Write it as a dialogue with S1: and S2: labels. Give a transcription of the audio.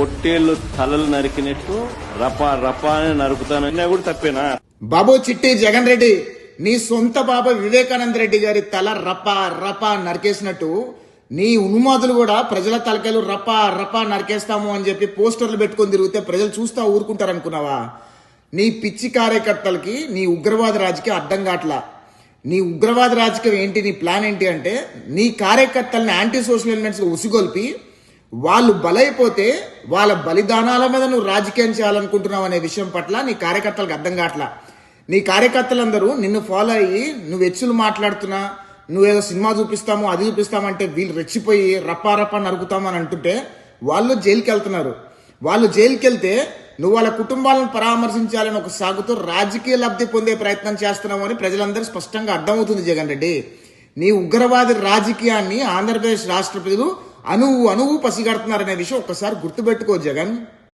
S1: పొట్టేళ్ళు తలలు నరికినట్టు రపా రపా అని నరుకుతానన్నా కూడా తప్పేనా?
S2: బాబు చిట్టి జగన్ రెడ్డి నీ సొంత బాబా వివేకానంద రెడ్డి గారి తల రప రప నరికేసినట్టు నీ ఉన్మాదులు కూడా ప్రజల తలకాయలు రపా రపా నరికేస్తాము అని చెప్పి పోస్టర్లు పెట్టుకొని తిరిగితే ప్రజలు చూస్తా ఊరుకుంటారు అనుకున్నావా నీ పిచ్చి కార్యకర్తలకి నీ ఉగ్రవాద రాజకీయం అర్థం కావట్లా నీ ఉగ్రవాద రాజకీయం ఏంటి నీ ప్లాన్ ఏంటి అంటే నీ కార్యకర్తల్ని యాంటీ సోషల్ ఎలిమెంట్స్ ఉసిగొల్పి వాళ్ళు బలైపోతే వాళ్ళ బలిదానాల మీద నువ్వు రాజకీయం చేయాలనుకుంటున్నావు అనే విషయం పట్ల నీ కార్యకర్తలకు అర్థం కావట్లా. నీ కార్యకర్తలందరూ నిన్ను ఫాలో అయ్యి నువ్వు హెచ్చులు మాట్లాడుతున్నా నువ్వేదో సినిమా చూపిస్తాము అది చూపిస్తామంటే వీళ్ళు రెచ్చిపోయి రప్పారప్ప రప్పా నరుకుతామని అంటుంటే వాళ్ళు జైలుకి వెళ్తున్నారు వాళ్ళు జైలుకి వెళ్తే నువ్వు వాళ్ళ కుటుంబాలను పరామర్శించాలని ఒక సాగుతో రాజకీయ లబ్ధి పొందే ప్రయత్నం చేస్తున్నావు అని ప్రజలందరూ స్పష్టంగా అర్థమవుతుంది జగన్ రెడ్డి. నీ ఉగ్రవాది రాజకీయాన్ని ఆంధ్రప్రదేశ్ రాష్ట్ర ప్రజలు అణువు అణువు పసిగడుతున్నారనే విషయం ఒక్కసారి గుర్తుపెట్టుకో జగన్.